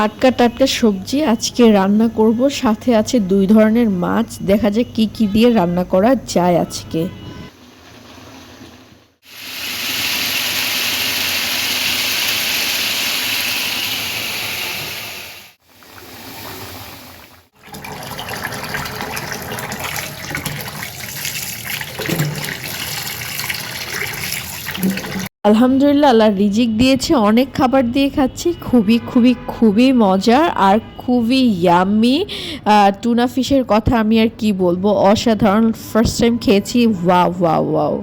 টাটকা টাটকা সবজি আজকে রান্না করব। সাথে আছে দুই ধরনের মাছ। দেখা যায় কি কি দিয়ে রান্না করা যায় আজকে। আলহামদুলিল্লাহ, আল্লাহ রিজিক দিয়েছে, অনেক খাবার দিয়ে খাচ্ছি। খুবই খুবই খুবই মজার আর খুবই ইয়াম্মি টুনা ফিশের কথা আমি আর কি বলব? অসাধারণ ফার্স্ট টাইম খেয়েছি। ওয়াও ওয়াও ওয়াও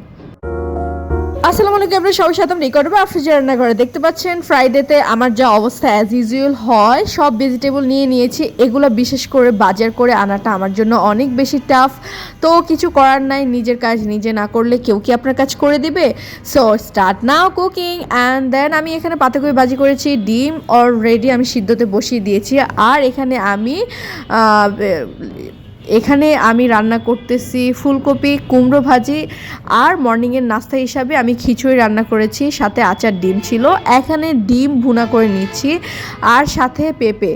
আসসালামু আলাইকুম আপনার সবার সাথে রেকর্ড বা ফ্রিজে রান্না করে দেখতে পাচ্ছেন। ফ্রাইডেতে আমার যা অবস্থা অ্যাজ ইউজুয়াল হয়, সব ভেজিটেবল নিয়ে নিয়েছি। এগুলো বিশেষ করে বাজার করে আনাটা আমার জন্য অনেক বেশি টাফ তো কিছু করার নাই, নিজের কাজ নিজে না করলে কেউ কি আপনার কাজ করে দিবে? So start now cooking and then আমি এখানে পাতাকপি ভাজি করেছি, ডিম অলরেডি আমি সিদ্ধতে বসিয়ে দিয়েছি। আর এখানে আমি এখানে আমি রান্না করতেছি ফুলকপি, কুমড়ো ভাজি আর মর্নিংয়ের নাস্তা হিসাবে আমি খিচুড়ি রান্না করেছি, সাথে আচার ডিম ছিল। এখানে ডিম ভুনা করে নিচ্ছি আর সাথে পেঁপে।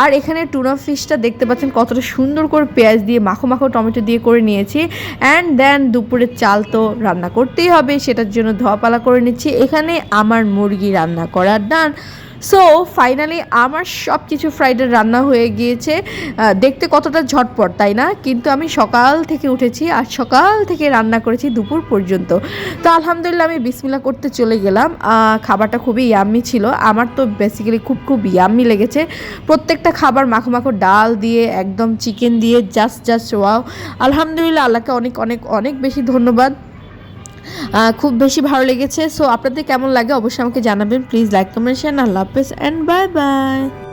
আর এখানে টুনা ফিশটা দেখতে পাচ্ছেন কতটা সুন্দর করে পেঁয়াজ দিয়ে মাখো মাখো টমেটো দিয়ে করে নিয়েছি। অ্যান্ড দেন দুপুরের চাল তো রান্না করতেই হবে, সেটার জন্য ধোয়াপালা করে নিচ্ছি। এখানে আমার মুরগি রান্না করার ডান সো ফাইনালি আমার সব কিছু ফ্রাইডে রান্না হয়ে গিয়েছে। দেখতে কতটা ঝটপট, তাই না? কিন্তু আমি সকাল থেকে উঠেছি আর সকাল থেকে রান্না করেছি দুপুর পর্যন্ত। তো আলহামদুলিল্লাহ, আমি বিসমিল্লা করতে চলে গেলাম। খাবারটা খুবই ইয়াম্মি ছিল। আমার তো বেসিক্যালি খুব খুব ইয়াম্মি লেগেছে। প্রত্যেকটা খাবার মাখো মাখো ডাল দিয়ে, একদম চিকেন দিয়ে জাস্ট জাস্ট ওয়াও আলহামদুলিল্লাহ, আল্লাহকে অনেক অনেক অনেক বেশি ধন্যবাদ। খুব বেশি ভালো লেগেছে। সো আপনাদের কেমন লাগে অবশ্যই আমাকে জানাবেন। প্লিজ লাইক কমেন্ট শেয়ার আল্লাহ হাফেজ অ্যান্ড বাই বাই